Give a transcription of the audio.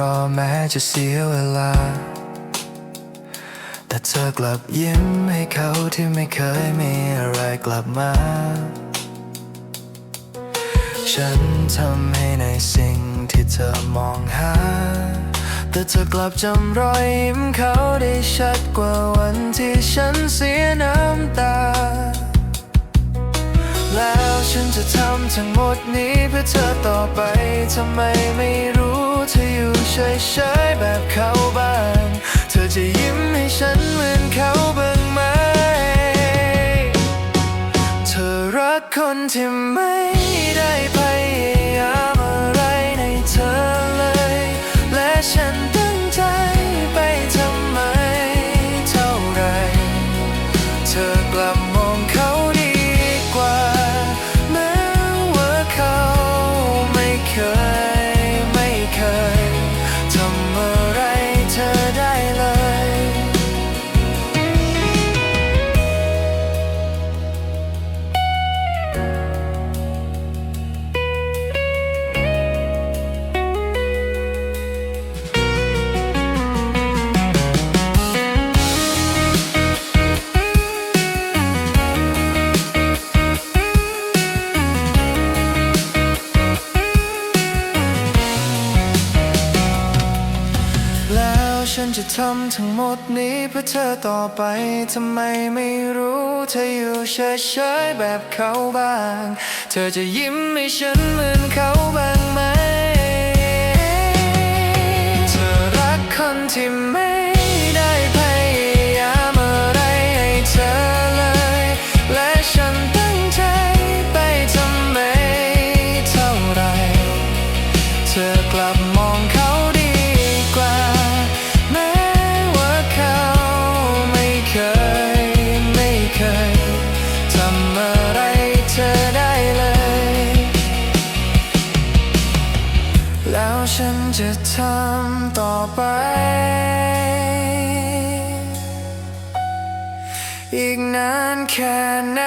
รอแม้จะเสียเวลา แต่เธอกลับยิ้มให้เขาที่ไม่เคยมีอะไรกลับมา ฉันทำให้ในสิ่งที่เธอมองหา แต่เธอกลับจำรอยยิ้มเขาได้ชัดกว่าวันที่ฉันเสียน้ำตาแล้วฉันจะทำทั้งหมดนี้เพื่อเธอต่อไป ทำไมไม่รู้ คนที่ไม่ ฉันจะทำทั้งหมดนี้เพื่อเธอต่อไปทำไมไม่รู้เธออยู่เฉยๆแบบเขาบ้าง เธอจะยิ้มให้ฉันเหมือนเขาบ้างไหม เธอรักคนที่ไม่ได้พยายามอะไรให้เธอเลย และฉันตั้งใจไปทำไมเท่าไร เธอกลับมองเขา ฉันจะทำต่อไป อีกนานแค่ไหน